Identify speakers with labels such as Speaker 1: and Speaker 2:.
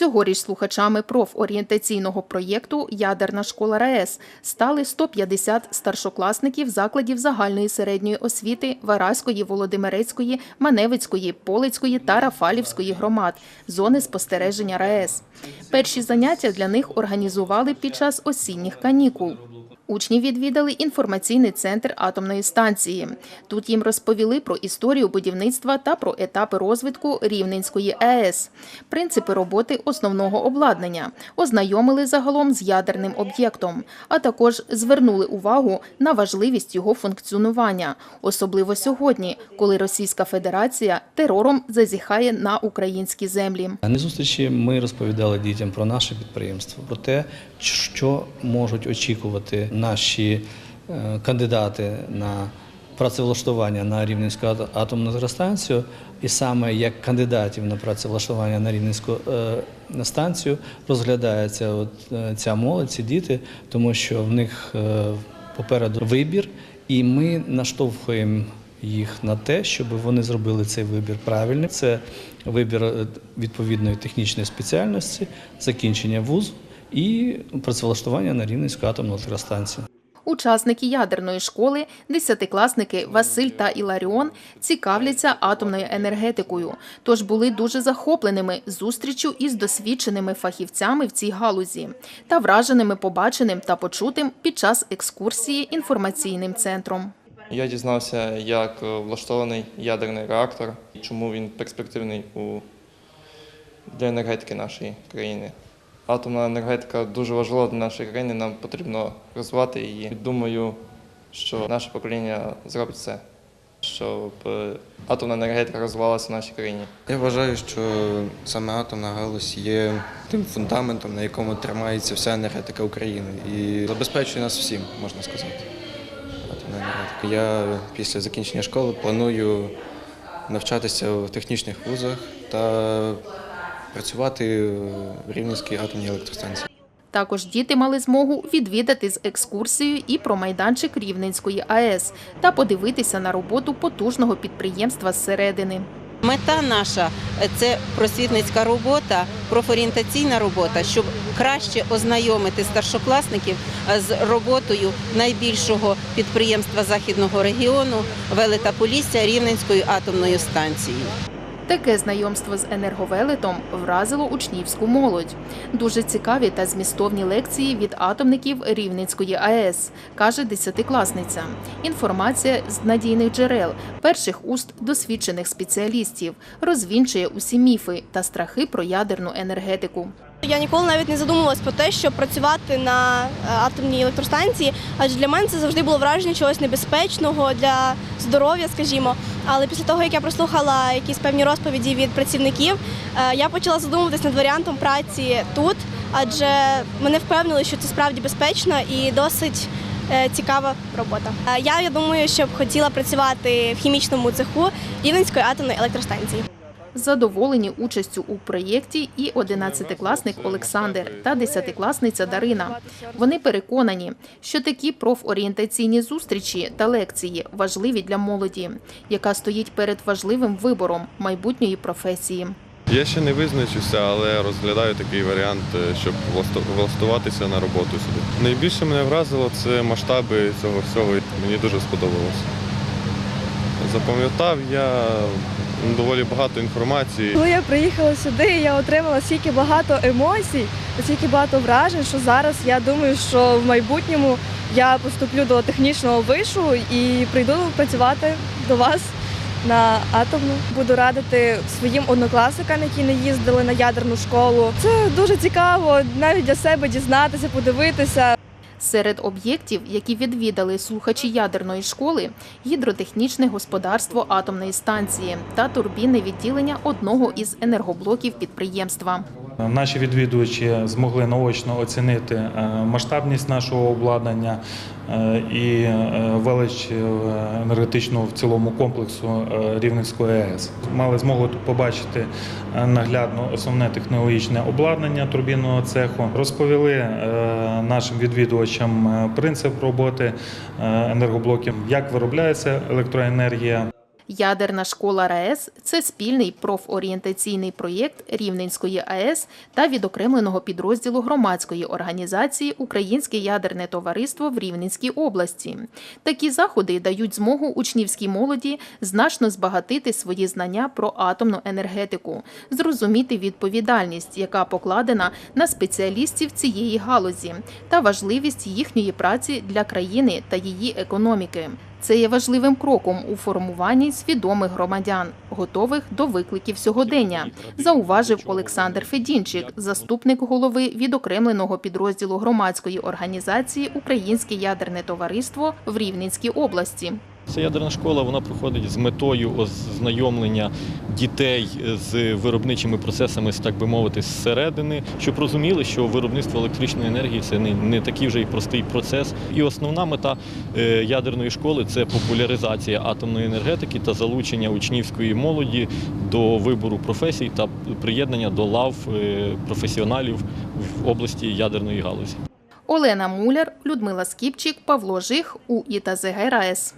Speaker 1: Цьогоріч слухачами профорієнтаційного проєкту Ядерна школа РаЕС стали 150 старшокласників закладів загальної середньої освіти Вараської, Володимирецької, Маневицької, Полицької та Рафалівської громад зони спостереження РаЕС. Перші заняття для них організували під час осінніх канікул. Учні відвідали інформаційний центр атомної станції. Тут їм розповіли про історію будівництва та про етапи розвитку Рівненської АЕС, принципи роботи основного обладнання, ознайомили загалом з ядерним об'єктом, а також звернули увагу на важливість його функціонування, особливо сьогодні, коли Російська Федерація терором зазіхає на українські землі.
Speaker 2: На зустрічі ми розповідали дітям про наше підприємство, про те, що можуть очікувати наші е, кандидати на працевлаштування на Рівненську ато- атомну електростанцію, і саме як кандидатів на працевлаштування на Рівненську е, станцію розглядається от, е, ця молодь, ці діти, тому що в них попереду вибір, і ми наштовхуємо їх на те, щоб вони зробили цей вибір правильним. Це вибір відповідної технічної спеціальності, закінчення вузу і працевлаштування на Рівненську атомну електростанцію.
Speaker 1: Учасники ядерної школи, десятикласники Василь та Іларіон, цікавляться атомною енергетикою, тож були дуже захопленими зустрічю із досвідченими фахівцями в цій галузі та враженими побаченим та почутим під час екскурсії інформаційним центром.
Speaker 3: Я дізнався, як влаштований ядерний реактор, і чому він перспективний у... для енергетики нашої країни. Атомна енергетика дуже важлива для нашої країни, нам потрібно розвивати її. Думаю, що наше покоління зробить все, щоб е, атомна енергетика розвивалася в нашій країні.
Speaker 4: Я вважаю, що саме атомна галузь є тим фундаментом, на якому тримається вся енергетика України і забезпечує нас всім, можна сказати. Атомна енергетика. Я після закінчення школи планую навчатися в технічних вузах та працювати в Рівненській атомній електростанції.
Speaker 1: Також діти мали змогу відвідати з екскурсією і про майданчик Рівненської АЕС та подивитися на роботу потужного підприємства зсередини.
Speaker 5: Мета наша е, це просвітницька робота, профорієнтаційна робота, щоб краще ознайомити старшокласників е, з роботою найбільшого підприємства західного регіону Велета Полісся Рівненської атомної станції.
Speaker 1: Таке знайомство з енерговелетом вразило учнівську молодь. Дуже цікаві та змістовні лекції від атомників Рівненської АЕС, каже десятикласниця. Інформація з надійних джерел, перших уст досвідчених спеціалістів, розвінчує усі міфи та страхи про ядерну енергетику.
Speaker 6: Я ніколи навіть не задумувалась про те, щоб працювати на е, атомній електростанції, адже для мене це завжди було враження чогось небезпечного для здоров'я, скажімо. Але після того, як я прослухала якісь певні розповіді від працівників, е, я почала задумуватись над варіантом праці тут, адже мене впевнили, що це справді безпечно і досить е, цікава робота. Е, Я, я думаю, що б хотіла працювати в хімічному цеху Рівненської атомної електростанції.
Speaker 1: Задоволені участю у проєкті і 11-класник Олександр та 10-класниця Дарина. Вони переконані, що такі профорієнтаційні зустрічі та лекції важливі для молоді, яка стоїть перед важливим вибором майбутньої професії.
Speaker 7: Я ще не визначився, але розглядаю такий варіант, е, щоб влашту- влаштуватися на роботу сюди. Найбільше мене вразило це масштаби цього всього. Мені дуже сподобалося. Запам'ятав я доволі багато інформації.
Speaker 8: Коли я приїхала сюди, я отримала стільки багато емоцій, стільки багато вражень, що зараз я думаю, що в майбутньому я поступлю до технічного вишу і прийду працювати до вас на атомну. Буду радити своїм однокласникам, які не їздили на ядерну школу. Це дуже цікаво навіть для себе дізнатися, подивитися.
Speaker 1: Серед об'єктів, які відвідали слухачі ядерної школи, гідротехнічне господарство атомної станції та турбінне відділення одного із енергоблоків підприємства.
Speaker 9: Наші відвідувачі змогли наочно оцінити е, масштабність нашого обладнання е, і е, велич енергетичного в цілому комплексу Рівненської АЕС. Мали змогу побачити наглядно основне технологічне обладнання турбінного цеху. Розповіли нашим відвідувачам принцип роботи енергоблоків, як виробляється електроенергія.
Speaker 1: Ядерна школа РаЕС це спільний профорієнтаційний проєкт Рівненської АЕС та відокремленого підрозділу громадської організації Українське ядерне товариство в Рівненській області. Такі заходи дають змогу учнівській молоді значно збагатити свої знання про атомну енергетику, зрозуміти відповідальність, яка покладена на спеціалістів цієї галузі, та важливість їхньої праці для країни та її економіки. Це є важливим кроком у формуванні свідомих громадян, готових до викликів сьогодення, зауважив Олександр Федінчик, заступник голови відокремленого підрозділу громадської організації Українське ядерне товариство в Рівненській області.
Speaker 10: Ця ядерна школа вона проходить з метою ознайомлення дітей з виробничими процесами, так би мовити, зсередини, щоб розуміли, що виробництво електричної енергії це не, такий вже й простий процес. І основна мета е, ядерної школи це популяризація атомної енергетики та залучення учнівської молоді до вибору професій та приєднання до лав е, професіоналів в області ядерної галузі.
Speaker 1: Олена Муляр, Людмила Скіпчик, Павло Жих у ІТЗГ РаЕС.